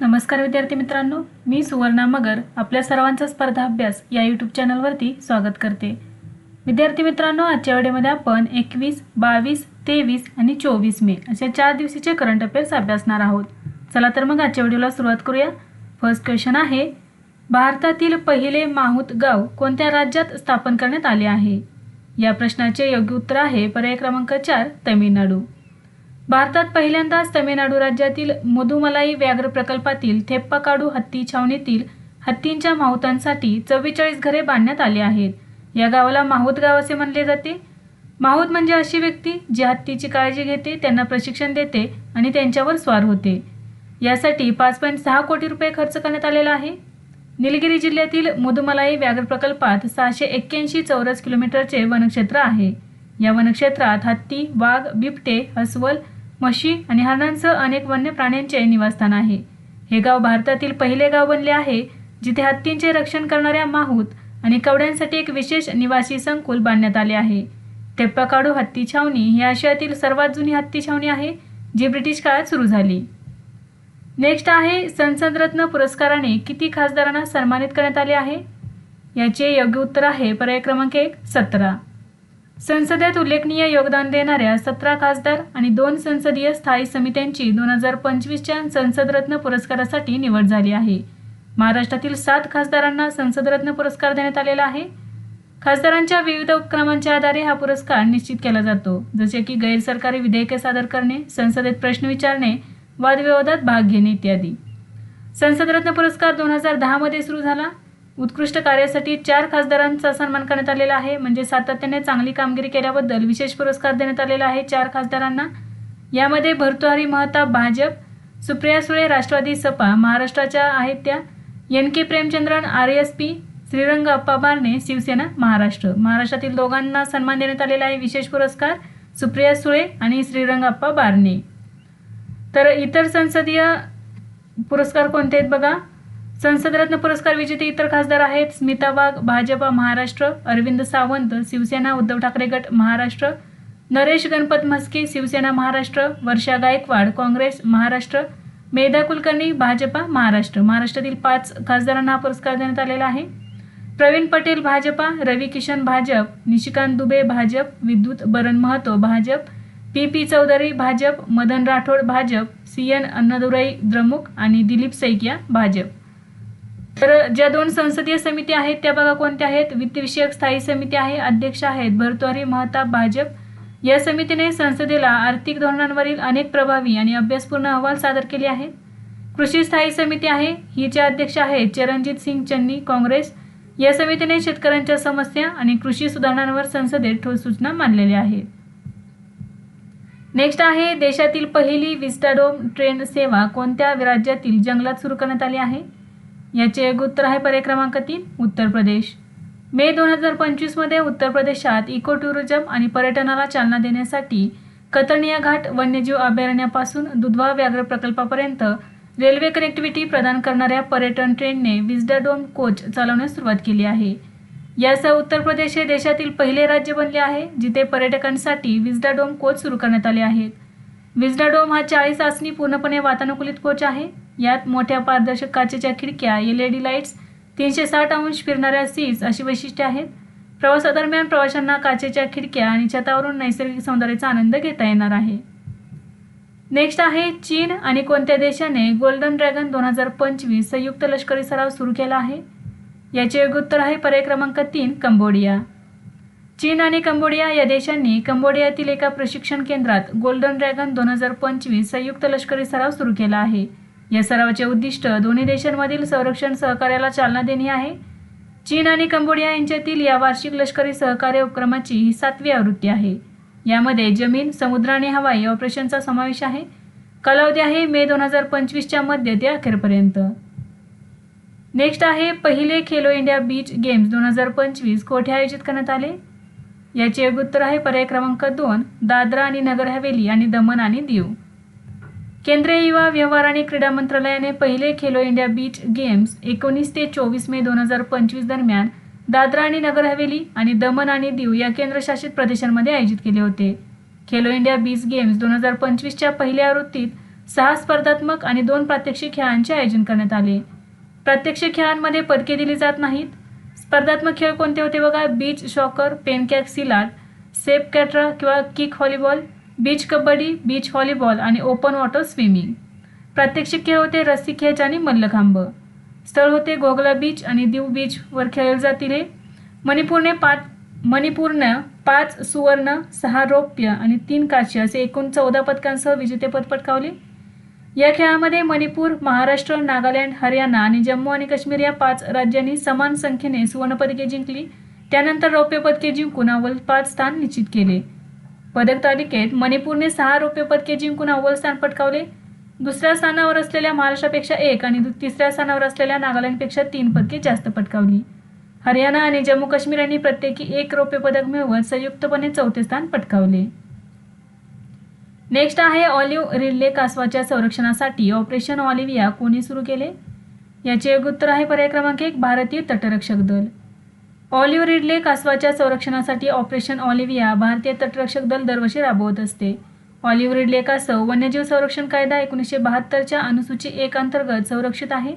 नमस्कार विद्यार्थी मित्रांनो मी सुवर्णा मगर आपल्या सर्वांचा स्पर्धा अभ्यास या यूट्यूब चॅनलवरती स्वागत करते. विद्यार्थी मित्रांनो आजच्या वेळेमध्ये आपण एकवीस बावीस तेवीस आणि चोवीस मे अशा चार दिवशीचे करंट अफेअर्स अभ्यासणार आहोत. चला तर मग आजच्या व्हिडिओला सुरुवात करूया. फर्स्ट क्वेश्चन आहे भारतातील पहिले माहूत गाव कोणत्या राज्यात स्थापन करण्यात आले आहे? या प्रश्नाचे योग्य उत्तर आहे पर्याय क्रमांक चार तमिळनाडू. भारतात पहिल्यांदाच तमिळनाडू राज्यातील मधुमलाई व्याघ्र प्रकल्पातील थेप्पाकाडू हत्ती छावणीतील हत्तींच्या माहुतांसाठी चव्वेचाळीस घरे बांधण्यात आली आहेत. या गावाला माहूत गाव असे म्हणले जाते. माहूत म्हणजे अशी व्यक्ती जी हत्तीची काळजी घेते त्यांना प्रशिक्षण देते आणि त्यांच्यावर स्वार होते. यासाठी पाच पॉईंट सहा कोटी रुपये खर्च करण्यात आलेला आहे. निलगिरी जिल्ह्यातील मुदुमलाई व्याघ्र प्रकल्पात सहाशे एक्क्याऐंशी चौरस किलोमीटरचे वनक्षेत्र आहे. या वनक्षेत्रात हत्ती वाघ बिबटे अस्वल म्हशी आणि हरणांसह अनेक वन्य प्राण्यांचे निवासस्थान आहे. हे गाव भारतातील पहिले गाव बनले आहे जिथे हत्तींचे रक्षण करणाऱ्या माहूत आणि कवड्यांसाठी एक विशेष निवासी संकुल बांधण्यात आले आहे. तेप्पाकाडू हत्ती छावणी ही आशियातील सर्वात जुनी हत्ती छावणी आहे जी ब्रिटिश काळात सुरू झाली. नेक्स्ट आहे संसदरत्न पुरस्काराने किती खासदारांना सन्मानित करण्यात आले आहे? याचे योग्य उत्तर आहे पर्याय क्रमांक एक सतरा. संसदेत उल्लेखनीय योगदान देणाऱ्या सतरा खासदार आणि दोन संसदीय स्थायी समित्यांची दोन हजार पंचवीसच्या संसदरत्न पुरस्कारासाठी निवड झाली आहे. महाराष्ट्रातील सात खासदारांना संसदरत्न पुरस्कार देण्यात आलेला आहे. खासदारांच्या विविध उपक्रमांच्या आधारे हा पुरस्कार निश्चित केला जातो. जसे की गैरसरकारी विधेयके सादर करणे संसदेत प्रश्न विचारणे वादविवादात भाग घेणे इत्यादी. संसदरत्न पुरस्कार दोन हजार दहामध्ये सुरू झाला. उत्कृष्ट कार्यासाठी चार खासदारांचा सन्मान करण्यात आलेला आहे. म्हणजे सातत्याने चांगली कामगिरी केल्याबद्दल विशेष पुरस्कार देण्यात आलेला आहे चार खासदारांना. यामध्ये भर्तुहारी महताब भाजप सुप्रिया सुळे राष्ट्रवादी सपा महाराष्ट्राच्या आहेत त्या. N K Premachandran R S P Shrirang Appa Barne Shivsena Maharashtra. महाराष्ट्रातील दोघांना सन्मान देण्यात आलेला आहे विशेष पुरस्कार सुप्रिया सुळे आणि श्रीरंग अप्पा बारणे तर इतर संसदीय पुरस्कार कोणते आहेत बघा? संसदरत्न पुरस्कार विजेते इतर खासदार आहेत. स्मिता वाघ भाजपा महाराष्ट्र. अरविंद सावंत शिवसेना उद्धव ठाकरे गट महाराष्ट्र. नरेश गणपत म्हस्के शिवसेना महाराष्ट्र. वर्षा गायकवाड काँग्रेस महाराष्ट्र. मेधा कुलकर्णी भाजपा महाराष्ट्र. महाराष्ट्रातील पाच खासदारांना हा पुरस्कार देण्यात आलेला आहे. Pravin Patel Bhajpa. Ravi Kishan Bhajap. Nishikant Dubey Bhajap. Vidyut Baran Mahato Bhajap. P P Chaudhary Bhajap. Madan Rathod Bhajap. C N Annadurai Dramuk आणि दिलीप सैकिया भाजप. तर ज्या दोन संसदीय समिती आहेत त्या बघा कोणत्या आहेत? वित्तविषयक स्थायी समिती आहे अध्यक्ष आहेत भरतवारी महताब भाजप. या समितीने संसदेला आर्थिक धोरणांवरील अनेक प्रभावी आणि अभ्यासपूर्ण अहवाल सादर केले आहेत. कृषी स्थायी समिती आहे हिचे अध्यक्ष आहेत चरणजित सिंग चन्नी काँग्रेस. या समितीने शेतकऱ्यांच्या समस्या आणि कृषी सुधारणांवर संसदेत ठोस सूचना मांडलेल्या आहेत. नेक्स्ट आहे देशातील पहिली विस्टाडोम ट्रेन सेवा कोणत्या राज्यातील जंगलात सुरू करण्यात आली आहे? याचे एक उत्तर आहे पर्याय क्रमांक तीन उत्तर प्रदेश. मे दोन हजार पंचवीसमध्ये उत्तर प्रदेशात इको टुरिझम आणि पर्यटनाला चालना देण्यासाठी कतर्निया घाट वन्यजीव अभयारण्यापासून दुधवा व्याघ्र प्रकल्पापर्यंत रेल्वे कनेक्टिव्हिटी प्रदान करणाऱ्या पर्यटन ट्रेनने विस्डाडोम कोच चालवण्यास सुरुवात केली आहे. यासह उत्तर प्रदेश हे देशातील पहिले राज्य बनले आहे जिथे पर्यटकांसाठी विस्डाडोम कोच सुरू करण्यात आले आहेत. विस्डाडोम हा चाळीस आसनी पूर्णपणे वातानुकूलित कोच आहे. यात मोठ्या पारदर्शक काचेच्या खिडक्या एल ई डी लाईट्स तीनशे साठ अंश फिरणाऱ्या सीट्स अशी वैशिष्ट्ये आहेत. प्रवासादरम्यान प्रवाशांना काचेच्या खिडक्या आणि छतावरून नैसर्गिक सौंदर्याचा आनंद घेता येणार आहे. नेक्स्ट आहे चीन आणि कोणत्या देशाने गोल्डन ड्रॅगन दोन हजार पंचवीस संयुक्त लष्करी सराव सुरू केला आहे? याचे योग्य उत्तर आहे पर्याय क्रमांक तीन कंबोडिया. चीन आणि कंबोडिया या देशांनी कंबोडियातील एका प्रशिक्षण केंद्रात गोल्डन ड्रॅगन दोन हजार पंचवीस संयुक्त लष्करी सराव सुरू केला आहे. या सरावाचे उद्दिष्ट दोन्ही देशांमधील संरक्षण सहकार्याला चालना देणे आहे. चीन आणि कंबोडिया यांच्यातील या वार्षिक लष्करी सहकार्य उपक्रमाची ही सातवी आवृत्ती आहे. यामध्ये जमीन समुद्र आणि हवाई ऑपरेशनचा समावेश आहे. कालावधी आहे मे दोन हजार पंचवीसच्या मध्य ते अखेरपर्यंत. नेक्स्ट आहे पहिले खेलो इंडिया बीच गेम्स दोन हजार पंचवीस कोठे आयोजित करण्यात आले? याचे उत्तर आहे पर्याय क्रमांक दोन दादरा आणि नगर हवेली आणि दमन आणि दीव. केंद्रीय युवा व्यवहार आणि क्रीडा मंत्रालयाने पहिले खेलो इंडिया बीच गेम्स एकोणीस ते चोवीस मे दोन हजार पंचवीस दरम्यान दादरा आणि नगर हवेली आणि दमन आणि दीव या केंद्रशासित प्रदेशांमध्ये आयोजित केले होते. खेलो इंडिया बीच गेम्स दोन हजार पंचवीसच्या पहिल्या आवृत्तीत सहा स्पर्धात्मक आणि दोन प्रात्यक्षिक खेळांचे आयोजन करण्यात आले. प्रात्यक्षिक खेळांमध्ये पदके दिली जात नाहीत. स्पर्धात्मक खेळ कोणते होते बघा? बीच शॉकर पेनकॅक सिलाट सेप कॅट्रा किंवा kick volleyball beach kabaddi beach volleyball आणि ओपन वॉटर स्विमिंग. प्रात्यक्षिक खेळ होते रस्सी खेच आणि मल्लखांब. स्थळ होते गोगला बीच आणि दीव बीचवर खेळले जातील हे. मणिपूरने पाच मणिपूरनं पाच सुवर्ण सहा रौप्य आणि तीन काश्य असे एकूण चौदा पदकांसह विजेतेपद पटकावले. या खेळामध्ये मणिपूर महाराष्ट्र नागालँड हरियाणा आणि जम्मू आणि काश्मीर या पाच राज्यांनी समान संख्येने सुवर्णपदके जिंकली. त्यानंतर रौप्यपदके जिंकून अव्वल पाच स्थान निश्चित केले. पदक तालिकेत मणिपूरने सहा रौप्य पदके जिंकून अव्वल स्थान पटकावले. दुसऱ्या स्थानावर असलेल्या महाराष्ट्रापेक्षा एक आणि दु- तिसऱ्या स्थानावर असलेल्या नागालँडपेक्षा तीन पदके जास्त पटकावली. हरियाणा आणि जम्मू काश्मीर यांनी प्रत्येकी एक रौप्य पदक मिळवत संयुक्तपणे चौथे स्थान पटकावले. नेक्स्ट आहे ऑलिव्ह रिडले कासवाच्या संरक्षणासाठी ऑपरेशन ऑलिव्हिया कोणी सुरू केले? याचे एक उत्तर आहे पर्याय क्रमांक एक भारतीय तटरक्षक दल. ऑलिव्ह रिडले कासवाच्या संरक्षणासाठी ऑपरेशन ऑलिव्हिया भारतीय तटरक्षक दल दरवर्षी राबवत असते. ऑलिव्ह रिडले कासव वन्यजीव संरक्षण कायदा एकोणीसशे बहात्तरच्या अनुसूची एक अंतर्गत संरक्षित आहे.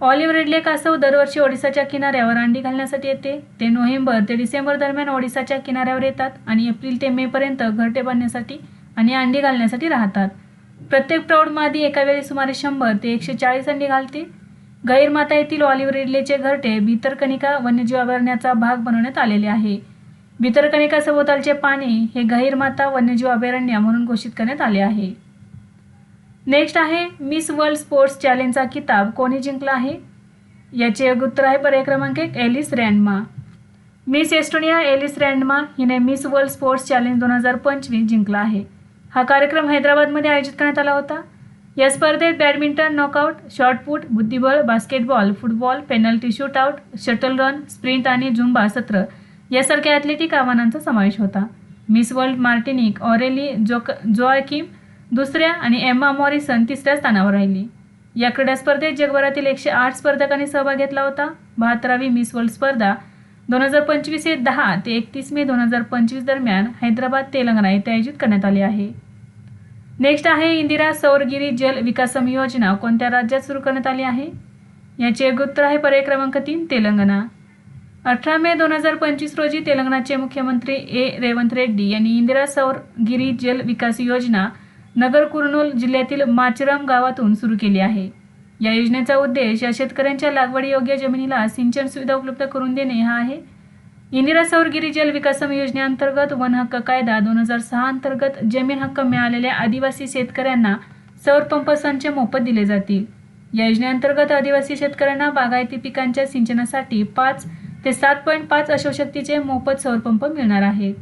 ऑलिव्ह रिडले कासव दरवर्षी ओडिसाच्या किनाऱ्यावर अंडी घालण्यासाठी येते. ते नोव्हेंबर ते डिसेंबर दरम्यान ओडिसाच्या किनाऱ्यावर येतात आणि एप्रिल ते मेपर्यंत घरटे बांधण्यासाठी आणि अंडी घालण्यासाठी राहतात. प्रत्येक प्रौढ मादी एका वेळी सुमारे शंभर ते एकशे चाळीस अंडी घालते. गैरमाता येथील ऑलिव्ह रिडलेचे घरटे भितरकणिका वन्यजीव अभयारण्याचा भाग बनवण्यात आलेले आहे. भितरकणिका सभोवतालचे पाणी हे गहिरमाता वन्यजीव अभयारण्य म्हणून घोषित करण्यात आले आहे. नेक्स्ट आहे मिस वर्ल्ड स्पोर्ट्स चॅलेंजचा किताब कोणी जिंकला आहे? याचे योग्य उत्तर आहे पर्याय क्रमांक एक Eliise Randmaa. Miss Estonia Eliise Randmaa हिने मिस वर्ल्ड स्पोर्ट्स चॅलेंज दोन हजार पंचवीस जिंकला आहे. हा कार्यक्रम हैदराबादमध्ये आयोजित करण्यात आला होता. या स्पर्धेत बॅडमिंटन नॉकआउट शॉर्टपुट बुद्धिबळ basketball football penalty shootout shuttle run sprint आणि झुंबा सत्र यासारख्या ॲथलेटिक आव्हानांचा समावेश होता. मिस वर्ल्ड मार्टिनिक ऑरेली जोक जोआकिम दुसऱ्या आणि एम्मा मॉरिसन तिसऱ्या स्थानावर राहिली. या क्रीडा स्पर्धेत जगभरातील एकशे आठ स्पर्धकांनी सहभाग घेतला होता. बहात्तरावी मिस वर्ल्ड स्पर्धा दोन हजार पंचवीस हे दहा ते एकतीस मे दोन हजार पंचवीस दरम्यान हैदराबाद तेलंगणा येथे आयोजित करण्यात आली आहे. नेक्स्ट आहे इंदिरा सौरगिरी जल विकासम योजना. कोणत्या राज्यात सुरू करण्यात आली आहे? याचे एक उत्तर आहे पर्याय क्रमांक तीन तेलंगणा. अठरा मे दोन हजार पंचवीस रोजी तेलंगणाचे मुख्यमंत्री ए. रेवंत रेड्डी यांनी इंदिरा सौरगिरी जल विकास योजना नगर कुर्नूल जिल्ह्यातील माचरम गावातून सुरू केली आहे. या योजनेचा उद्देश या शेतकऱ्यांच्या लागवडीयोग्य जमिनीला सिंचन सुविधा उपलब्ध करून देणे हा आहे. इंदिरा सौरगिरी जल विकासम योजनेअंतर्गत वन हक्क कायदा दोन हजार सहा अंतर्गत जमीन हक्क मिळालेल्या आदिवासी शेतकऱ्यांना सौर पंप संच मोफत दिले जातील. या योजनेअंतर्गत आदिवासी शेतकऱ्यांना बागायती पिकांच्या सिंचनासाठी पाच ते सात पॉईंट पाच अशोशक्तीचे मोफत सौरपंप मिळणार आहेत.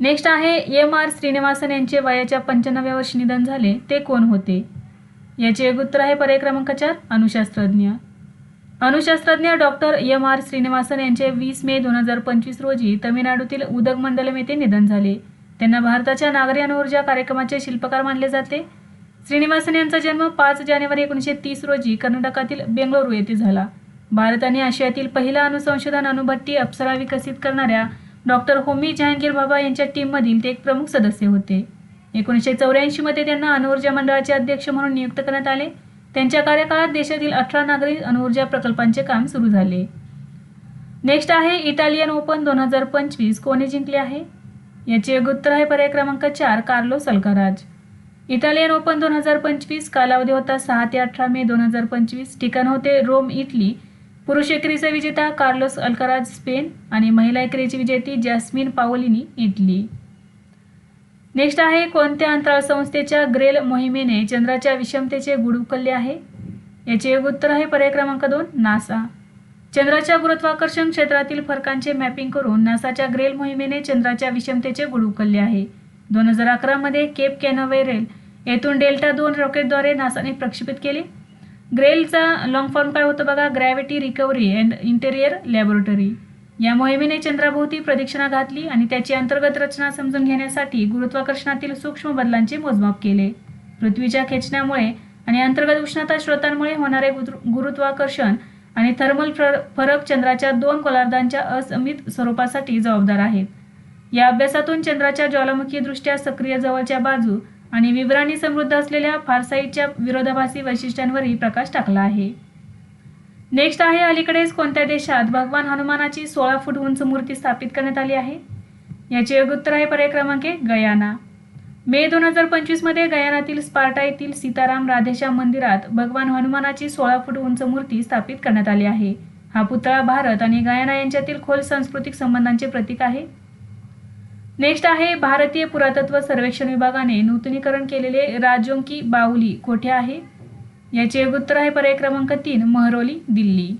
नेक्स्ट आहे एम आर श्रीनिवासन यांचे वयाच्या पंच्याण्णव्या वर्षी निधन झाले ते कोण होते? याचे एक उत्तर आहे पर्याय क्रमांक चार अणुशास्त्रज्ञ अणुशास्त्रज्ञ डॉक्टर एम आर श्रीनिवासन यांचे वीस मे दोन हजार पंचवीस रोजी तमिळनाडूतील उदगमंडलम येथे निधन झाले. त्यांना भारताच्या नागरी अणुऊर्जा कार्यक्रमाचे शिल्पकार मानले जाते श्रीनिवासन यांचा जन्म पाच जानेवारी एकोणीसशे तीस रोजी कर्नाटकातील बेंगळुरू येथे झाला. भारत आणि आशियातील पहिला अणुसंशोधन अणुभट्टी अप्सरा विकसित करणाऱ्या डॉक्टर होमी जहांगीर बाबा यांच्या टीममधील ते एक प्रमुख सदस्य होते. एकोणीसशे चौऱ्याऐंशीमध्ये त्यांना अणुऊर्जा मंडळाचे अध्यक्ष म्हणून नियुक्त करण्यात आले. त्यांच्या कार्यकाळात देशातील अठरा नागरी अणुऊर्जा प्रकल्पांचे काम सुरू झाले. नेक्स्ट आहे इटालियन ओपन दोन हजार पंचवीस. कोणी जिंकले आहे? याचे योग्य उत्तर आहे पर्याय क्रमांक चार कार्लोस सलकाराज. इटालियन ओपन दोन हजार पंचवीस कालावधी होता सहा ते अठरा मे दोन हजार पंचवीस. ठिकाण होते रोम इटली. पुरुष एकेरीचा विजेता कार्लोस अल्काराज स्पेन आणि महिला एकेरीची विजेती जॅस्मिन पाओलिनी इटली. नेक्स्ट आहे कोणत्या अंतराळ संस्थेच्या ग्रेल मोहिमेने चंद्राच्या विषमतेचे गुड उकलले आहे? याचे एक उत्तर आहे पर्याय क्रमांक दोन नासा. चंद्राच्या गुरुत्वाकर्षण क्षेत्रातील फरकांचे मॅपिंग करून नासाच्या ग्रेल मोहिमेने चंद्राच्या विषमतेचे गुड उकलले आहे. दोन हजार अकरामध्ये केप कॅनोवेरेल येथून डेल्टा दोन रॉकेटद्वारे नासाने प्रक्षेपित केले. ग्रेलचा लॉंग फॉर्म काय होतं बघा? Gravity recovery and interior laboratory या मोहिमेने चंद्राभोवती प्रदक्षिणा घातली आणि त्याची अंतर्गत रचना समजून घेण्यासाठी गुरुत्वाकर्षणातील सूक्ष्म बदलांचे मोजमाप केले. पृथ्वीच्या खेचण्यामुळे आणि अंतर्गत उष्णता स्रोतांमुळे होणारे गुरु- गुरुत्वाकर्षण आणि थर्मल फरक चंद्राच्या दोन गोलार्धांच्या असमित स्वरूपासाठी जबाबदार आहेत. या अभ्यासातून चंद्राच्या ज्वालामुखी दृष्ट्या सक्रिय जवळच्या बाजू आणि विवरांनी समृद्ध असलेल्या फारसाईच्या विरोधाभासी वैशिष्ट्यांवरही प्रकाश टाकला आहे. नेक्स्ट आहे अलीकडेच कोणत्या देशात भगवान हनुमानाची सोळा फूट उंच मूर्ती स्थापित करण्यात आली आहे? याचे योग्य उत्तर आहे पर्याय क्रमांक एक गयाना. मे दोन हजार पंचवीसमध्ये गयानातील स्पार्टा येथील सीताराम राधेशा मंदिरात भगवान हनुमानाची सोळा फूट उंच मूर्ती स्थापित करण्यात आली आहे. हा पुतळा भारत आणि गयाना यांच्यातील खोल सांस्कृतिक संबंधांचे प्रतीक आहे. नेक्स्ट आहे भारतीय पुरातत्व सर्वेक्षण विभागाने नूतनीकरण केलेले राजोंकी बाहुली कोठे आहे? याचे योग्य उत्तर आहे पर्याय क्रमांक तीन महरोली दिल्ली.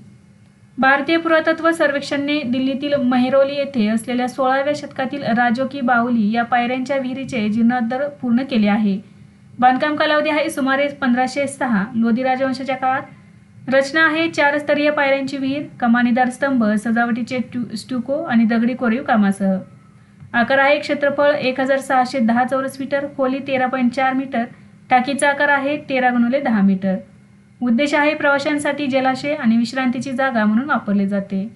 भारतीय पुरातत्व सर्वेक्षणने दिल्लीतील मेहरोली येथे असलेल्या सोळाव्या शतकातील राजोकी बाहुली या पायऱ्यांच्या विहिरीचे जीर्णोद्धार पूर्ण केले आहे. बांधकाम कालावधी आहे सुमारे पंधराशे सहा. लोधी राजवंशाच्या काळात रचना आहे चार स्तरीय पायऱ्यांची विहीर कमानीदार स्तंभ सजावटीचे टू- स्टुको आणि दगडी कोरीव कामासह. आकार आहे क्षेत्रफळ एक हजार सहाशे दहा चौरस मीटर खोली तेरा पॉईंट चार मीटर टाकीचा आकार आहे तेरा गुणुले दहा मीटर. उद्देश आहे प्रवाशांसाठी जलाशय आणि विश्रांतीची जागा म्हणून वापरले जाते.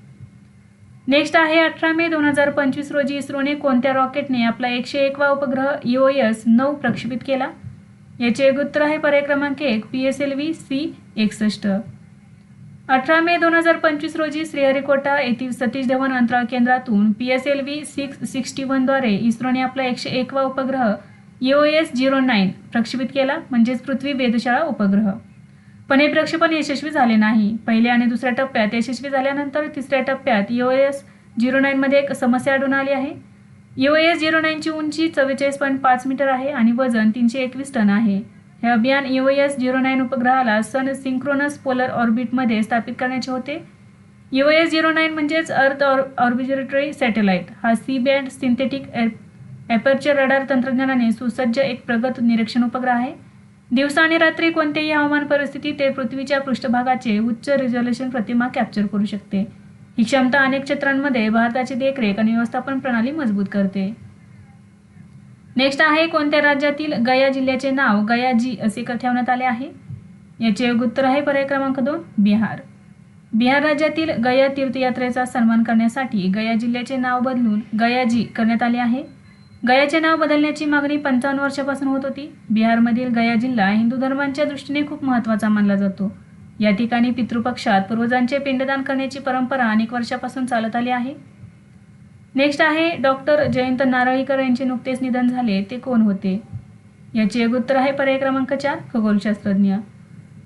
नेक्स्ट आहे अठरा मे दोन हजार पंचवीस रोजी इस्रोने कोणत्या रॉकेटने आपला एकशे एकवा उपग्रह ओ एस नऊ प्रक्षेपित केला? याचे एक उत्तर आहे पर्याय क्रमांक एक P S L V C एकसष्ट. अठरा मे दोन हजार पंचवीस रोजी श्रीहरिकोटा येथील सतीश धवन अंतराळ केंद्रातून P S L V six sixty वनद्वारे इस्रोने आपला एकशे एकवा उपग्रह ओ एस झिरो नाईन प्रक्षेपित केला म्हणजेच पृथ्वी वेधशाळा उपग्रह. पण हे प्रक्षेपण यशस्वी झाले नाही. पहिल्या आणि दुसऱ्या टप्प्यात यशस्वी झाल्यानंतर तिसऱ्या टप्प्यात ओ एस झिरो नाईनमध्ये एक समस्या आढळून आली आहे. ओ एस झिरो नाईनची उंची चव्वेचाळीस पॉईंट पाच मीटर आहे आणि वजन तीनशे एकवीस टन आहे. हे अभियान ओ एस झिरो नाईन उपग्रहाला सन सिंक्रोनस पोलर ऑर्बिटमध्ये स्थापित करण्याचे होते. ओ एस झिरो नाईन म्हणजेच अर्थ ऑर ऑर्बिजिटरी सॅटेलाइट. हा C band synthetic aperture radar तंत्रज्ञानाने सुसज्ज एक प्रगत निरीक्षण उपग्रह आहे. दिवसा आणि रात्री कोणत्याही हवामान परिस्थितीत ते पृथ्वीच्या पृष्ठभागाचे उच्च रिझोल्युशन प्रतिमा कॅप्चर करू शकते. ही क्षमता अनेक क्षेत्रांमध्ये भारताची देखरेख आणि व्यवस्थापन प्रणाली मजबूत करते. नेक्स्ट आहे कोणत्या राज्यातील गया जिल्ह्याचे नाव गयाजी असे ठेवण्यात आले आहे? याचे योग्य उत्तर आहे पर्याय क्रमांक दोन बिहार. बिहार राज्यातील गया तीर्थयात्रेचा सन्मान करण्यासाठी गया जिल्ह्याचे नाव बदलून गयाजी करण्यात आले आहे. गयाचे नाव बदलण्याची मागणी पंचावन्न वर्षापासून होत होती. बिहारमधील गया जिल्हा हिंदू धर्मांच्या दृष्टीने खूप महत्त्वाचा मानला जातो. या ठिकाणी पितृपक्षात पूर्वजांचे पिंडदान करण्याची परंपरा अनेक वर्षापासून चालत आली आहे. नेक्स्ट आहे डॉक्टर जयंत नारळीकर यांचे नुकतेच निधन झाले ते कोण होते? याचे एक उत्तर आहे पर्याय क्रमांक चार खगोलशास्त्रज्ञ.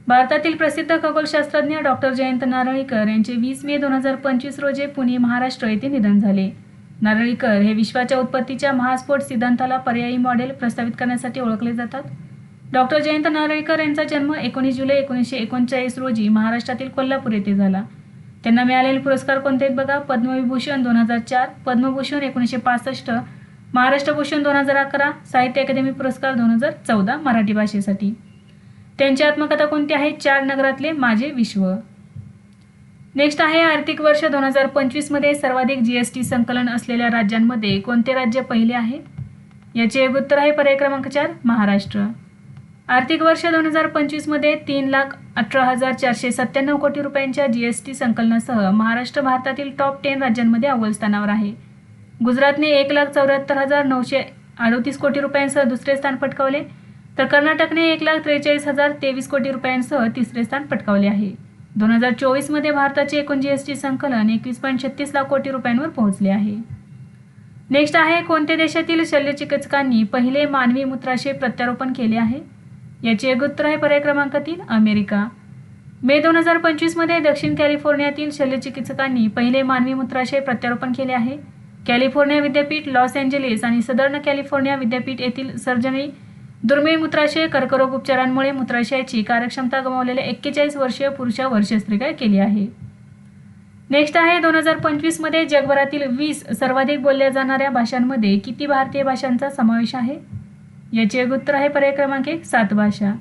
भारतातील प्रसिद्ध खगोलशास्त्रज्ञ डॉक्टर जयंत नारळीकर यांचे वीस मे दोन हजार पंचवीस रोजी पुणे महाराष्ट्र येथे निधन झाले. नारळीकर हे विश्वाच्या उत्पत्तीच्या महास्फोट सिद्धांताला पर्यायी मॉडेल प्रस्तावित करण्यासाठी ओळखले जातात. डॉक्टर जयंत नारळीकर यांचा जन्म एकोणीस जुलै एकोणीसशे एकोणचाळीस रोजी महाराष्ट्रातील कोल्हापूर येथे झाला. त्यांना मिळालेले पुरस्कार कोणते आहेत बघा? पद्मविभूषण दोन हजार चार पद्मभूषण एकोणीसशे पासष्ट महाराष्ट्रभूषण दोन हजार अकरा साहित्य अकादमी पुरस्कार दोन हजार चौदा मराठी भाषेसाठी. त्यांची आत्मकथा कोणती आहे? चार नगरातले माझे विश्व. नेक्स्ट आहे आर्थिक वर्ष दोन हजार पंचवीसमध्ये सर्वाधिक जी एस टी संकलन असलेल्या राज्यांमध्ये कोणते राज्य पहिले आहे? याचे एक उत्तर आहे पर्याय क्रमांक चार महाराष्ट्र. आर्थिक वर्ष दोन हजार पंचवीसमध्ये तीन लाख अठरा हजार चारशे सत्त्याण्णव कोटी रुपयांच्या जी एस टी संकलनासह महाराष्ट्र भारतातील टॉप टेन राज्यांमध्ये अव्वल स्थानावर आहे. गुजरातने एक लाख चौऱ्याहत्तर हजार नऊशे अडतीस कोटी रुपयांसह दुसरे स्थान पटकावले तर कर्नाटकने एक लाख त्रेचाळीस हजार तेवीस कोटी रुपयांसह तिसरे स्थान पटकावले आहे. दोन हजार चोवीसमध्ये भारताचे एकूण जी एस टी संकलन एकवीस पॉईंट छत्तीस लाख कोटी रुपयांवर पोहोचले आहे. नेक्स्ट आहे कोणत्या देशातील शल्यचिकित्सकांनी पहिले मानवी मूत्राशय प्रत्यारोपण केले आहे? याचे एक उत्तर आहे पर्याय क्रमांक तीन अमेरिका. मे दोन हजार पंचवीसमध्ये दक्षिण कॅलिफोर्नियातील शल्यचिकित्सकांनी पहिले मानवी मूत्राशय प्रत्यारोपण केले आहे. कॅलिफोर्निया विद्यापीठ लॉस एंजेलिस आणि सदर्न कॅलिफोर्निया विद्यापीठ येथील सर्जनी दुर्मिळ मूत्राशय कर्करोग उपचारांमुळे मूत्राशयाची कार्यक्षमता गमावलेल्या एक्केचाळीस वर्षीय पुरुषावर शस्त्रक्रिया केली आहे? नेक्स्ट आहे दोन हजार पंचवीसमध्ये जगभरातील वीस सर्वाधिक बोलल्या जाणाऱ्या भाषांमध्ये किती भारतीय भाषांचा समावेश आहे? याचे एक उत्तर आहे पर्याय क्रमांक एक सात भाषा.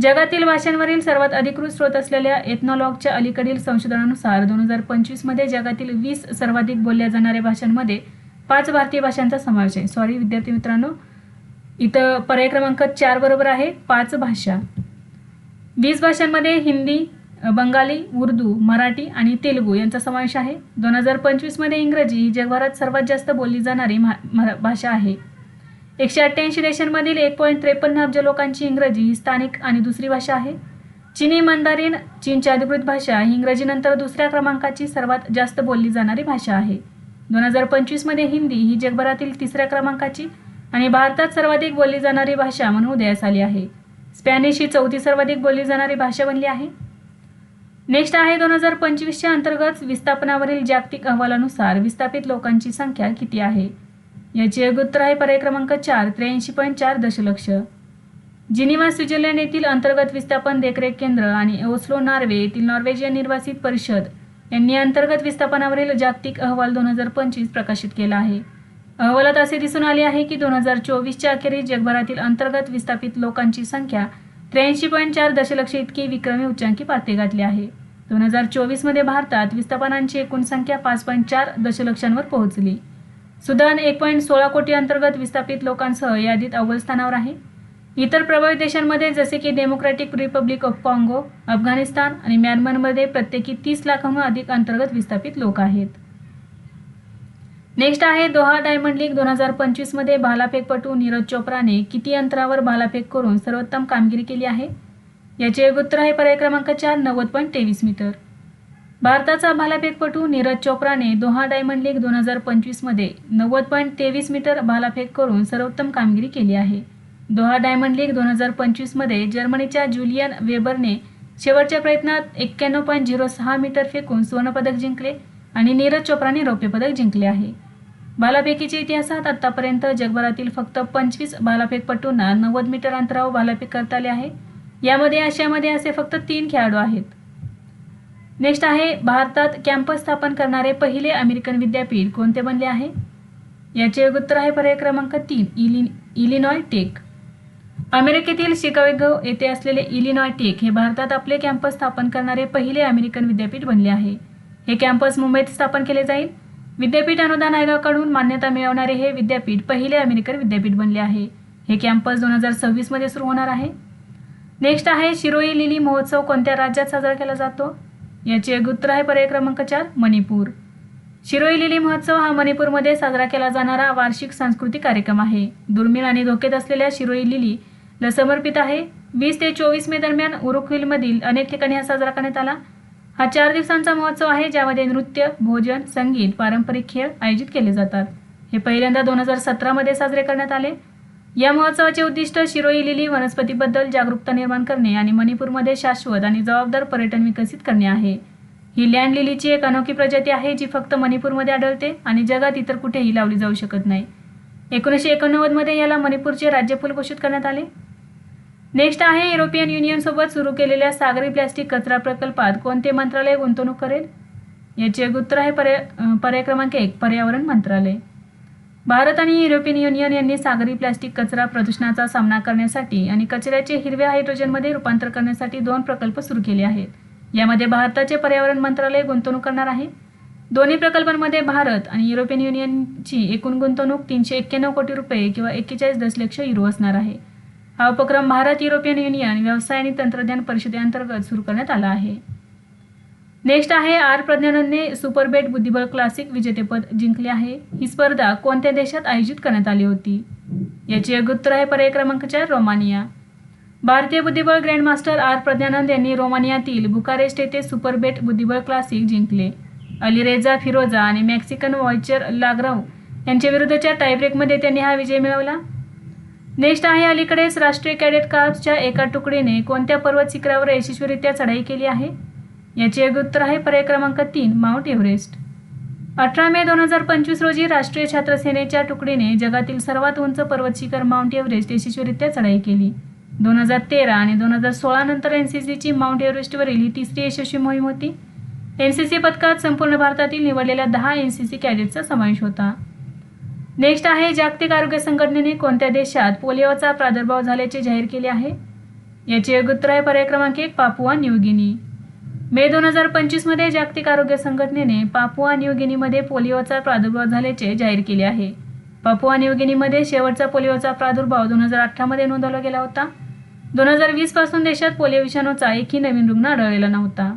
जगातील भाषांवरील सर्वात अधिकृत स्रोत असलेल्या एथनॉलॉगच्या अलीकडील संशोधनानुसार दोन हजार पंचवीसमध्ये जगातील वीस सर्वाधिक बोलल्या जाणाऱ्या भाषांमध्ये पाच भारतीय भाषांचा समावेश आहे. सॉरी विद्यार्थी मित्रांनो इथं पर्याय क्रमांक चार बरोबर आहे पाच भाषा. वीस भाषांमध्ये हिंदी बंगाली उर्दू मराठी आणि तेलुगू यांचा समावेश आहे. दोन हजार पंचवीसमध्ये इंग्रजी ही जगभरात सर्वात जास्त बोलली जाणारी महा- भाषा आहे. एकशे अठ्ठ्याऐंशी देशांमधील एक पॉईंट त्रेपन्न अब्ज लोकांची इंग्रजी ही स्थानिक आणि दुसरी भाषा आहे. चिनी मंदारीन चीनची अधिकृत भाषा ही इंग्रजीनंतर दुसऱ्या क्रमांकाची सर्वात जास्त बोलली जाणारी भाषा आहे. दोन हजार पंचवीसमध्ये हिंदी ही जगभरातील तिसऱ्या क्रमांकाची आणि भारतात सर्वाधिक बोलली जाणारी भाषा म्हणून उदयास आली आहे. स्पॅनिश ही चौथी सर्वाधिक बोलली जाणारी भाषा बनली आहे. नेक्स्ट आहे दोन हजार पंचवीसच्या अंतर्गत विस्थापनावरील जागतिक अहवालानुसार विस्थापित लोकांची संख्या किती आहे? याचे एक उत्तर आहे पर्याय क्रमांक चार त्र्याऐंशी पॉईंट चार दशलक्ष. जिनिवा स्वित्झर्लंड येथील अंतर्गत विस्थापन देखरेख केंद्र आणि ओस्लो नॉर्वे येथील नॉर्वेजियन निर्वासित परिषद यांनी अंतर्गत विस्थापनावरील जागतिक अहवाल दोन हजार पंचवीस प्रकाशित केला आहे. अहवालात असे दिसून आले आहे की दोन हजार चोवीसच्या अखेरीस जगभरातील अंतर्गत विस्थापित लोकांची संख्या त्र्याऐंशी पॉईंट चार दशलक्ष इतकी विक्रमी उच्चांकी पातळी गाठली आहे. दोन हजार चोवीसमध्ये भारतात विस्थापनांची एकूण संख्या पाच पॉईंट चार दशलक्षांवर पोहोचली. सुदान एक पॉईंट सोळा कोटी अंतर्गत विस्थापित लोकांसह यादीत अव्वल स्थानावर आहे. इतर प्रभावित देशांमध्ये जसे की डेमोक्रॅटिक रिपब्लिक ऑफ काँगो अफगाणिस्तान आणि म्यानमारमध्ये प्रत्येकी तीस लाखांहून अधिक अंतर्गत विस्थापित लोक आहेत. नेक्स्ट आहे दोहा डायमंड लीग दोन हजार पंचवीसमध्ये भालाफेकपटू नीरज चोप्राने किती अंतरावर भालाफेक करून सर्वोत्तम कामगिरी केली आहे? याचे उत्तर आहे पर्याय क्रमांक चार नव्वद पॉईंट तेवीस मीटर. भारताचा भालाफेकपटू नीरज चोप्राने दोहा डायमंड लीग दोन हजार पंचवीसमध्ये नव्वद पॉईंट तेवीस मीटर भालाफेक करून सर्वोत्तम कामगिरी केली आहे. दोहा डायमंड लीग दोन हजार पंचवीसमध्ये जर्मनीच्या जुलियन वेबरने शेवटच्या प्रयत्नात एक्क्याण्णव पॉईंट झिरो सहा मीटर फेकून सुवर्णपदक जिंकले आणि नीरज चोप्राने रौप्य पदक जिंकले आहे. भालाफेकीच्या इतिहासात आतापर्यंत जगभरातील फक्त पंचवीस भालाफेकपटूंना नव्वद मीटर अंतरावर भालाफेक करता आले आहे. यामध्ये आशियामध्ये असे फक्त तीन खेळाडू आहेत. नेक्स्ट आहे भारतात कॅम्पस स्थापन करणारे पहिले अमेरिकन विद्यापीठ कोणते बनले आहे? याचे एक उत्तर आहे पर्याय क्रमांक तीन इलि इलिनॉय टेक. अमेरिकेतील शिकागो येथे असलेले इलिनॉय टेक हे भारतात आपले कॅम्पस स्थापन करणारे पहिले अमेरिकन विद्यापीठ बनले आहे. हे कॅम्पस मुंबईत स्थापन केले जाईल. विद्यापीठ अनुदान आयोगाकडून मान्यता मिळवणारे हे विद्यापीठ पहिले अमेरिकन विद्यापीठ बनले आहे. हे कॅम्पस दोन हजार सव्वीसमध्ये सुरू होणार आहे. नेक्स्ट आहे शिरोई लिली महोत्सव कोणत्या राज्यात साजरा केला जातो? याचे एक उत्तर आहे पर्याय क्रमांक चार मणिपूर. शिरोई लिली महोत्सव हा मणिपूरमध्ये साजरा केला जाणारा वार्षिक सांस्कृतिक कार्यक्रम आहे. दुर्मिळ आणि धोक्यात असलेल्या शिरोई लिलीला समर्पित आहे. वीस ते चोवीस मे दरम्यान उरुखविलमधील अनेक ठिकाणी हा साजरा करण्यात आला. हा चार दिवसांचा महोत्सव आहे ज्यामध्ये नृत्य भोजन संगीत पारंपरिक खेळ आयोजित केले जातात. हे पहिल्यांदा दोन हजार सतरामध्ये साजरे करण्यात आले. या महोत्सवाचे उद्दिष्ट शिरोई लिली वनस्पतीबद्दल जागरूकता निर्माण करणे आणि मणिपूरमध्ये शाश्वत आणि जबाबदार पर्यटन विकसित करणे आहे. ही लँड लिलीची एक अनोखी प्रजाती आहे जी फक्त मणिपूरमध्ये आढळते आणि जगात इतर कुठेही लावली जाऊ शकत नाही. एकोणीसशे एकोणनव्वदमध्ये याला मणिपूरचे राज्यफूल घोषित करण्यात आले. नेक्स्ट आहे युरोपियन युनियनसोबत सुरू केलेल्या सागरी प्लॅस्टिक कचरा प्रकल्पात कोणते मंत्रालय गुंतवणूक करेल? याचे एक उत्तर आहे पर्याय पर्याय क्रमांक एक पर्यावरण मंत्रालय. भारत आणि युरोपियन युनियन यांनी सागरी प्लॅस्टिक कचरा प्रदूषणाचा सामना करण्यासाठी आणि कचऱ्याचे हिरव्या हायड्रोजनमध्ये रूपांतर करण्यासाठी दोन प्रकल्प सुरू केले आहेत. यामध्ये भारताचे पर्यावरण मंत्रालय गुंतवणूक करणार आहे. दोन्ही प्रकल्पांमध्ये भारत आणि युरोपियन युनियनची एकूण गुंतवणूक तीनशे एक्क्याण्णव कोटी रुपये किंवा एक्केचाळीस दशलक्ष युरो असणार आहे. हा उपक्रम भारत युरोपियन युनियन व्यवसाय आणि तंत्रज्ञान परिषदेअंतर्गत सुरू करण्यात आला आहे. नेक्स्ट आहे आर प्रज्ञानंदने सुपरबेट बुद्धिबळ क्लासिक विजेतेपद जिंकले आहे. ही स्पर्धा कोणत्या देशात आयोजित करण्यात आली होती? याचे एक उत्तर आहे पर्याय क्रमांक चार रोमानिया. भारतीय बुद्धिबळ ग्रँडमास्टर आर प्रज्ञानंद यांनी रोमानियातील बुकारेस्ट येथे सुपरबेट बुद्धिबळ क्लासिक जिंकले. अलिरेझा फिरोजा आणि मेक्सिकन वॉयचर लाग्राव यांच्या विरुद्धच्या टायब्रेकमध्ये त्यांनी हा विजय मिळवला. नेक्स्ट आहे अलीकडेच राष्ट्रीय कॅडेट कार्प्सच्या एका तुकडीने कोणत्या पर्वत शिखरावर यशस्वीरित्या चढाई केली आहे? याचे योग्य उत्तर आहे पर्याय क्रमांक तीन माउंट एव्हरेस्ट. अठरा मे दोन हजार पंचवीस रोजी राष्ट्रीय छात्र सेनेच्या तुकडीने जगातील सर्वात उंच पर्वत शिखर माउंट एव्हरेस्ट यशस्वीरित्या चढाई केली. दोन हजार तेरा आणि दोन हजार सोळा नंतर एन सी सीची माउंट एव्हरेस्टवरील ही तिसरी यशस्वी मोहीम होती. एन सी सी पथकात संपूर्ण भारतातील निवडलेल्या दहा एन सी सी कॅडेटचा समावेश होता. नेक्स्ट आहे जागतिक आरोग्य संघटनेने कोणत्या देशात पोलिओचा प्रादुर्भाव झाल्याचे जाहीर केले आहे? याचे एक उत्तर आहे पर्याय क्रमांक एक पापुआ न्यूगिनी मे दोन हजार पंचवीसमध्ये जागतिक आरोग्य संघटनेने पापुआ न्यूगिनीमध्ये पोलिओचा प्रादुर्भाव झाल्याचे जाहीर केले आहे. पापुआ न्यूगिनीमध्ये शेवटचा पोलिओचा प्रादुर्भाव दोन हजार अठरामध्ये नोंदवला गेला होता. दोन हजार वीसपासून देशात पोलिओ विषाणूचा एकही नवीन रुग्ण आढळलेला नव्हता.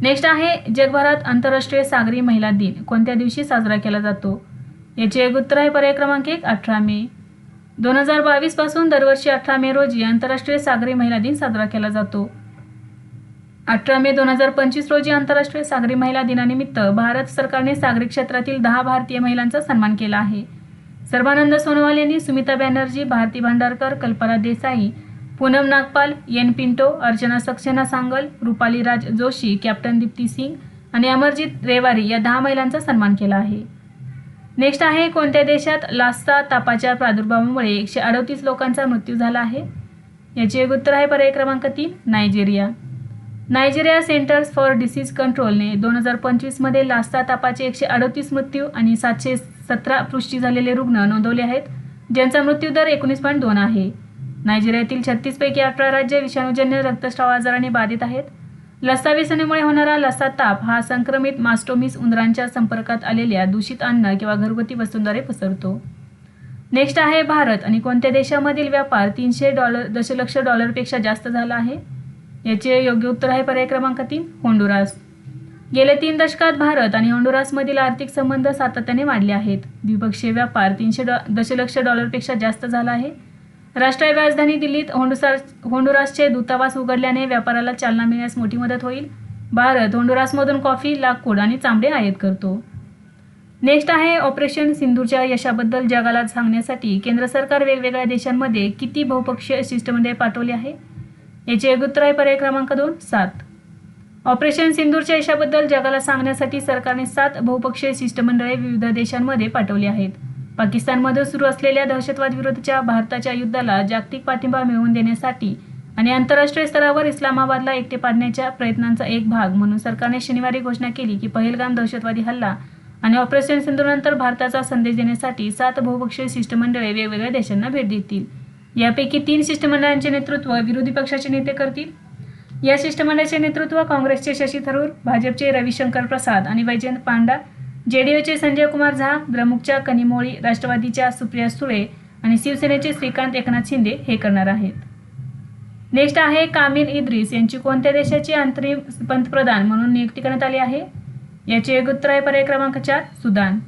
नेक्स्ट आहे जगभरात आंतरराष्ट्रीय सागरी महिला दिन कोणत्या दिवशी साजरा केला जातो? याचे एक उत्तर आहे पर्याय क्रमांक एक अठरा मे. दोन हजार बावीसपासून दरवर्षी अठरा मे रोजी आंतरराष्ट्रीय सागरी महिला दिन साजरा केला जातो. अठरा मे दोन हजार पंचवीस रोजी आंतरराष्ट्रीय सागरी महिला दिनानिमित्त भारत सरकारने सागरी क्षेत्रातील दहा भारतीय महिलांचा सन्मान केला आहे. सर्वानंद सोनोवाल यांनी सुमिता बॅनर्जी भारती भांडारकर कल्पना देसाई पूनम नागपाल एन पिंटो अर्चना सक्सेना सांगल रुपाली राज जोशी कॅप्टन दीप्ती सिंग आणि अमरजीत रेवारी या दहा महिलांचा सन्मान केला आहे. नेक्स्ट आहे कोणत्या देशात लास्ता तापाच्या प्रादुर्भावामुळे एकशे अडतीस लोकांचा मृत्यू झाला आहे? याचे एक उत्तर आहे पर्याय क्रमांक तीन Nigeria. Nigeria centres for disease कंट्रोलने दोन हजार पंचवीसमध्ये लास्ता तापाचे एकशे अडतीस मृत्यू आणि सातशे सतरा पुष्टी झालेले रुग्ण नोंदवले आहेत ज्यांचा मृत्यू दर एकोणीस पॉईंट दोन आहे. नायजेरियातील छत्तीसपैकी अठरा राज्य विषाणूजन्य रक्तस्राव आजाराने बाधित आहेत. लसा व्यसनेमुळे होणारा लसा ताप हा संक्रमित मास्टोमिस उंदरांच्या संपर्कात आलेल्या दूषित अन्न किंवा घरगुती वस्तूंद्वारे पसरतो. नेक्स्ट आहे भारत. आणि कोणत्या देशामधील व्यापार तीनशे डॉलर दशलक्ष डॉलरपेक्षा जास्त झाला आहे? याचे योग्य उत्तर आहे पर्याय क्रमांक तीन होंडुरास. गेल्या तीन दशकात भारत आणि होंडुरासमधील आर्थिक संबंध सातत्याने वाढले आहेत. द्विपक्षीय व्यापार तीनशे डॉ दशलक्ष डॉलरपेक्षा जास्त झाला आहे. राष्ट्रीय राजधानी दिल्लीत होंडुसार होंडुरासचे दूतावास उघडल्याने व्यापाराला चालना मिळण्यास मोठी मदत होईल. भारत होंडुरासमधून कॉफी लाकूड आणि चांबडे आयात करतो. नेक्स्ट आहे ऑपरेशन सिंधूच्या यशाबद्दल जगाला सांगण्यासाठी केंद्र सरकार वेगवेगळ्या देशांमध्ये किती बहुपक्षीय शिष्टमंडळे पाठवले आहे? याचे एक आहे पर्याय क्रमांक दोन सात. ऑपरेशन सिंधूरच्या यशाबद्दल जगाला सांगण्यासाठी सरकारने सात बहुपक्षीय शिष्टमंडळे विविध देशांमध्ये पाठवली आहेत. पाकिस्तानमध्ये सुरू असलेल्या दहशतवादविरोधाच्या भारताच्या युद्धाला जागतिक पाठिंबा मिळवून देण्यासाठी आणि आंतरराष्ट्रीय स्तरावर इस्लामाबादला एकटे पाडण्याच्या प्रयत्नांचा एक भाग म्हणून सरकारने शनिवारी घोषणा केली की पहिलगाम दहशतवादी हल्ला आणि ऑपरेशन सिंधूनंतर भारताचा संदेश देण्यासाठी सात बहुपक्षीय शिष्टमंडळे वेगवेगळ्या देशांना भेट देतील. यापैकी तीन शिष्टमंडळांचे नेतृत्व विरोधी पक्षाचे नेते करतील. या शिष्टमंडळाचे नेतृत्व काँग्रेसचे शशी थरूर भाजपचे रविशंकर प्रसाद आणि वैजयंत पांडा जेडीयूचे संजय कुमार झा द्रमुकच्या कनिमोळी राष्ट्रवादीच्या सुप्रिया सुळे आणि शिवसेनेचे श्रीकांत एकनाथ शिंदे हे करणार आहेत. नेक्स्ट आहे कामिल इद्रिस यांची कोणत्या देशाची अंतरिम पंतप्रधान म्हणून नियुक्ती करण्यात आली आहे? याचे एक उत्तर आहे पर्याय क्रमांक चार सुदान.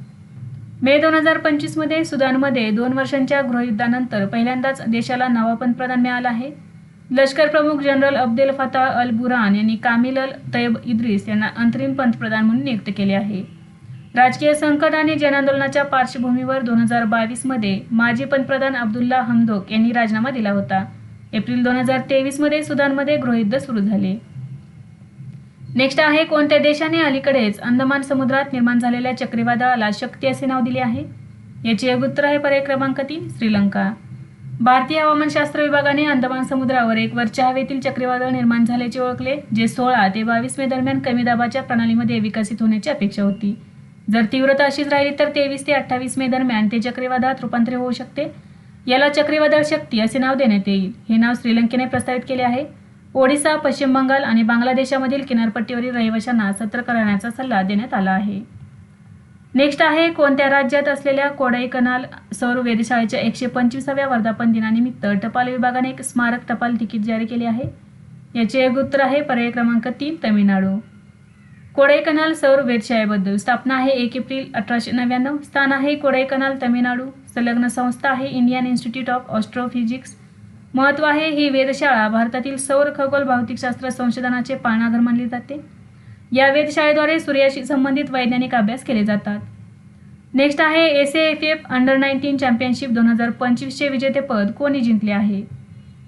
मे दोन हजार पंचवीसमध्ये सुदानमध्ये दोन वर्षांच्या गृहयुद्धानंतर पहिल्यांदाच देशाला नवा पंतप्रधान मिळाला आहे. लष्कर प्रमुख general Abdel Fattah al Burhan यांनी कामिल अल तैब इद्रिस यांना अंतरिम पंतप्रधान म्हणून नियुक्त केले आहे. राजकीय संकट आणि जनआंदोलनाच्या पार्श्वभूमीवर दोन हजार बावीसमध्ये माजी पंतप्रधान अब्दुल्ला हमदोक यांनी राजीनामा दिला होता. एप्रिल दोन हजार तेवीसमध्ये सुदानमध्ये गृहयुद्ध सुरू झाले. नेक्स्ट आहे कोणत्या देशाने अलीकडेच अंदमान समुद्रात निर्माण झालेल्या चक्रीवादळाला शक्ती असे नाव दिले आहे? याचे एक उत्तर आहे पर्याय क्रमांक तीन श्रीलंका. भारतीय हवामानशास्त्र विभागाने अंदमान समुद्रावर एक वरच्या हवेतील चक्रीवादळ निर्माण झाल्याचे ओळखले जे सोळा ते बावीस मे दरम्यान कमी दाबाच्या प्रणालीमध्ये विकसित होण्याची अपेक्षा होती. जर तीव्रता अशीच राहिली तर तेवीस ते अठ्ठावीस मे दरम्यान ते चक्रीवादळात रूपांतर होऊ शकते. याला चक्रीवादळ शक्ती असे नाव देण्यात येईल. हे नाव श्रीलंकेने प्रस्तावित केले आहे. ओडिसा पश्चिम बंगाल आणि बांगलादेशामधील किनारपट्टीवरील रहिवाशांना सतर्क करण्याचा सल्ला देण्यात आला आहे. नेक्स्ट आहे कोणत्या राज्यात असलेल्या कोडाईकनाल सौर वेधशाळेच्या एकशे पंचवीसाव्या वर्धापन दिनानिमित्त टपाल विभागाने एक स्मारक टपाल तिकीट जारी केले आहे. याचे एक उत्तर आहे पर्याय क्रमांक तीन तमिळनाडू. कोडाईकनाल सौर वेधशाळेबद्दल. स्थापना आहे एक एप्रिल अठराशे नव्याण्णव. स्थान आहे कोडाईकनाल तमिळनाडू. संलग्न संस्था आहे इंडियन इन्स्टिट्यूट ऑफ ऑस्ट्रोफिजिक्स. महत्त्व आहे ही वेधशाळा भारतातील सौर खगोल भौतिकशास्त्र संशोधनाचे पाळणाघर मानले जाते. या वेधशाळेद्वारे सूर्याशी संबंधित वैज्ञानिक अभ्यास केले जातात. नेक्स्ट आहे S F F under nineteen championship दोन हजार पंचवीसचे विजेतेपद कोणी जिंकले आहे?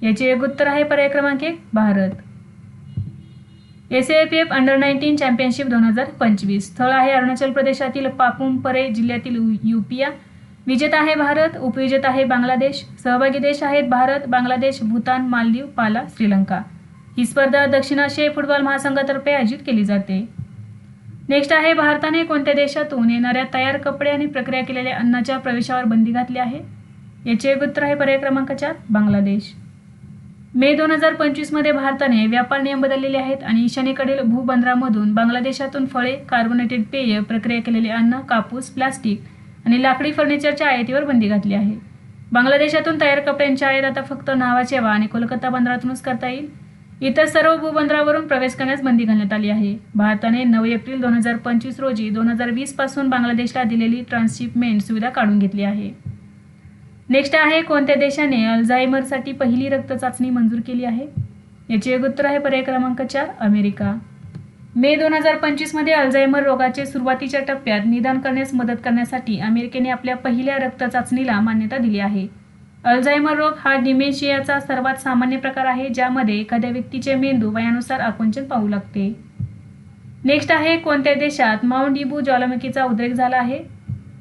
याचे एक उत्तर आहे पर्याय क्रमांक एक Bharat. S F F under nineteen championship दोन हजार पंचवीस. स्थळ आहे अरुणाचल प्रदेशातील पापुमपरे जिल्ह्यातील युपिया. विजेता आहे भारत उपविजेता आहे बांगलादेश. सहभागी देश आहेत भारत बांगलादेश भूतान मालदीव पाला श्रीलंका. ही स्पर्धा दक्षिण आशियाई फुटबॉल महासंघातर्फे आयोजित केली जाते. नेक्स्ट आहे भारताने कोणत्या देशातून येणाऱ्या तयार कपडे आणि प्रक्रिया केलेल्या अन्नाच्या प्रवेशावर बंदी घातली आहे? याचे उत्तर आहे पर्याय क्रमांक चार बांगलादेश. मे दोन हजार पंचवीसमध्ये भारताने व्यापार नियम बदललेले आहेत आणि ईशान्येकडील भूबंदरामधून बांगलादेशातून फळे कार्बोनेटेड पेय प्रक्रिया केलेले अन्न कापूस प्लास्टिक आणि लाकडी फर्निचरच्या आयातीवर बंदी घातली आहे. बांगलादेशातून तयार कपड्यांची आयात आता फक्त नावाचेवा आणि कोलकाता बंदरातूनच करता येईल. इतर सर्व भूबंदरावरून प्रवेश करण्यास बंदी घालण्यात आली आहे. भारताने नऊ एप्रिल दोन हजार पंचवीस रोजी दोन हजार वीसपासून बांगलादेशला दिलेली ट्रान्सशिपमेंट सुविधा काढून घेतली आहे. नेक्स्ट आहे कोणत्या देशाने अल्झायमरसाठी पहिली रक्त चाचणी मंजूर केली आहे? याचे एक उत्तर आहे पर्याय क्रमांक चार अमेरिका. मे दोन हजार पंचवीसमध्ये अल्झायमर रोगाचे सुरुवातीच्या टप्प्यात निदान करण्यास मदत करण्यासाठी अमेरिकेने आपल्या पहिल्या रक्त चाचणीला मान्यता दिली आहे. अल्झायमर रोग हा डिमेशियाचा सर्वात सामान्य प्रकार आहे ज्यामध्ये एखाद्या व्यक्तीचे मेंदू वयानुसार आकुंचन पाहू लागते. नेक्स्ट आहे कोणत्या देशात माउंट इबू ज्वालामुखीचा उद्रेक झाला आहे?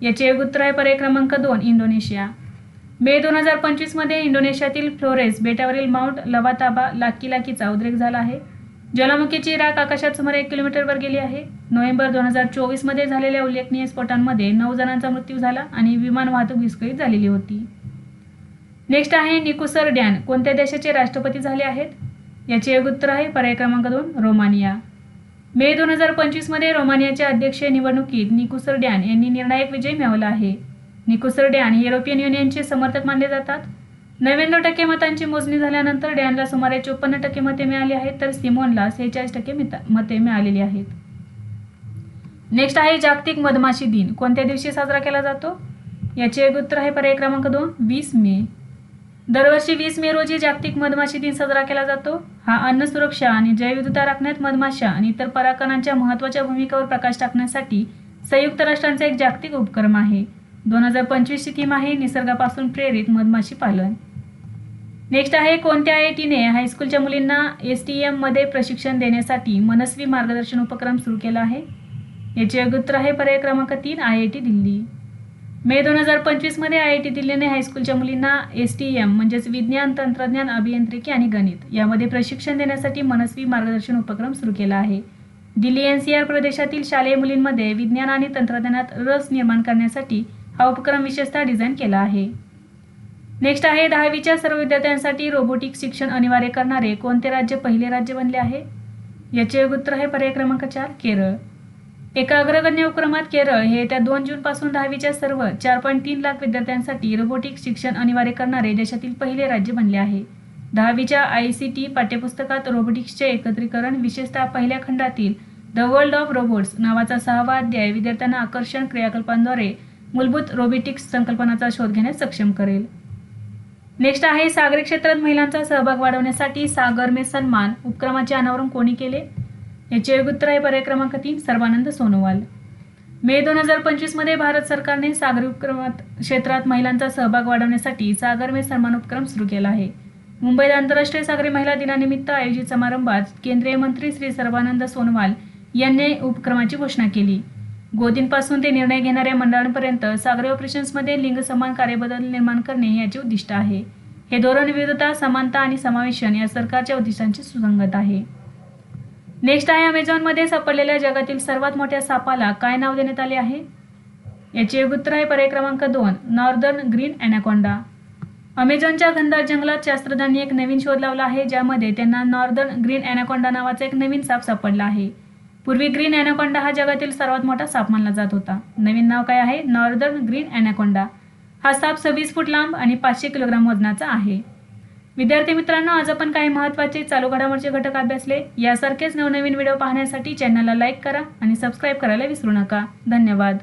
याचे एक उत्तर आहे पर्याय क्रमांक दोन इंडोनेशिया. मे दोन हजार पंचवीसमध्ये इंडोनेशियातील फ्लोरेस बेटावरील माउंट लवाताबा लाकी लाकीचा उद्रेक झाला आहे. ज्वालामुखीची राख आकाशात सुमारे एक किलोमीटरवर गेली आहे. नोव्हेंबर दोन हजार चोवीसमध्ये झालेल्या उल्लेखनीय स्फोटांमध्ये नऊ जणांचा मृत्यू झाला आणि विमान वाहतूक विस्कळीत झालेली होती. नेक्स्ट आहे निकुसर डॅन. कोणत्या देशाचे राष्ट्रपती झाले आहेत? याचे एक उत्तर आहे पर्याय क्रमांक दोन रोमानिया. मे दोन हजार पंचवीसमध्ये रोमानियाच्या अध्यक्षीय निवडणुकीत निकुसर डॅन यांनी निर्णायक विजय मिळवला आहे. निकुसर डॅन युरोपियन युनियनचे समर्थक मानले जातात. नव्याण्णव टक्के मतांची मोजणी झाल्यानंतर डॅनला सुमारे चोपन्न टक्के मते मिळाली आहेत तर सिमोनला सेहेचाळीस टक्के मते मिळालेली आहेत. नेक्स्ट आहे जागतिक मधमाशी दिन. कोणत्या दिवशी साजरा केला जातो? याचे एक उत्तर आहे पर्याय क्रमांक दोन वीस मे. दरवर्षी वीस मे रोजी जागतिक मधमाशी दिन साजरा केला जातो. हा अन्न सुरक्षा आणि जैवविधता राखण्यात मधमाशा आणि इतर पराकणांच्या महत्त्वाच्या भूमिकेवर प्रकाश टाकण्यासाठी संयुक्त राष्ट्रांचा एक जागतिक उपक्रम आहे. दोन हजार पंचवीसची थीम आहे निसर्गापासून प्रेरित मधमाशी पालन. नेक्स्ट आहे कोणत्या आय आय टीने हायस्कूलच्या मुलींना एस टी एममध्ये प्रशिक्षण देण्यासाठी मनस्वी मार्गदर्शन उपक्रम सुरू केला आहे? याचे एक आहे पर्याय क्रमांक तीन I I T Delhi. May दोन हजार पंचवीसमध्ये आय आय टी दिल्लीने हायस्कूलच्या मुलींना एस टी एम म्हणजेच विज्ञान तंत्रज्ञान अभियांत्रिकी आणि गणित यामध्ये प्रशिक्षण देण्यासाठी मनस्वी मार्गदर्शन उपक्रम सुरू केला आहे. दिल्ली एन सी आर प्रदेशातील शालेय मुलींमध्ये विज्ञान आणि तंत्रज्ञानात रस निर्माण करण्यासाठी हा उपक्रम विशेषतः डिझाईन केला आहे. नेक्स्ट आहे दहावीच्या सर्व विद्यार्थ्यांसाठी रोबोटिक शिक्षण अनिवार्य करणारे कोणते राज्य पहिले राज्य बनले आहे? याचे एक उत्तर आहे पर्याय क्रमांक चार केरळ. एका अग्रगण्य उपक्रमात केरळ हे येत्या दोन जूनपासून दहावीच्या सर्व चार पॉईंट तीन लाख विद्यार्थ्यांसाठी रोबोटिक शिक्षण अनिवार्य करणारे देशातील पहिले राज्य बनले आहे. दहावीच्या आय सी टी पाठ्यपुस्तकात रोबोटिक्सचे एकत्रीकरण विशेषतः पहिल्या खंडातील द वर्ल्ड ऑफ रोबोट्स नावाचा सहावा अध्याय विद्यार्थ्यांना आकर्षण क्रियाकल्पांद्वारे मूलभूत रोबोटिक्स संकल्पनाचा शोध घेण्यास सक्षम करेल. नेक्स्ट आहे सागरी क्षेत्रात महिलांचा सहभाग वाढवण्यासाठी सागर मे सन्मान. उपक्रमाचे अनावरण कोणी केले? याचे उत्तर आहे पर्याय क्रमांक तीन सर्वानंद सोनोवाल. मे दोन हजार पंचवीसमध्ये भारत सरकारने सागरी उपक्रमात क्षेत्रात महिलांचा सहभाग वाढवण्यासाठी सागर मे सन्मान उपक्रम सुरू केला आहे. मुंबईत आंतरराष्ट्रीय सागरी महिला दिनानिमित्त आयोजित समारंभात केंद्रीय मंत्री श्री सर्वानंद सोनोवाल यांनी उपक्रमाची घोषणा केली. गोदींपासून ते निर्णय घेणाऱ्या मंडळांपर्यंत सागरी ऑपरेशन्समध्ये लिंग समान कार्यबदल निर्माण करणे याचे उद्दिष्ट आहे. हे धोरण विविधता समानता आणि समावेशन या सरकारच्या उद्दिष्टांची सुसंगत आहे. नेक्स्ट आहे अमेझॉनमध्ये सापडलेल्या जगातील सर्वात मोठ्या सापाला काय नाव देण्यात आले आहे? याचे उत्तर आहे पर्याय क्रमांक दोन नॉर्दर्न ग्रीन अॅनाकोंडा अमेझॉनच्या घनदाट जंगलात शास्त्रज्ञांनी एक नवीन शोध लावला आहे ज्यामध्ये त्यांना नॉर्दर्न ग्रीन अॅनाकोंडा नावाचा एक नवीन साप सापडला आहे. पूर्वी ग्रीन अॅनाकोंडा हा जगातील सर्वात मोठा साप मानला जात होता. नवीन नाव काय आहे? नॉर्दर्न ग्रीन अॅनाकोंडा हा साप सव्वीस फूट लांब आणि पाचशे किलोग्राम वजनाचा आहे. विद्यार्थी मित्रांनो आज आपण काही महत्त्वाचे चालू घडामोडचे घटक अभ्यासले. यासारखेच नवनवीन व्हिडिओ पाहण्यासाठी चॅनलला लाईक करा आणि सबस्क्राईब करायला विसरू नका. धन्यवाद.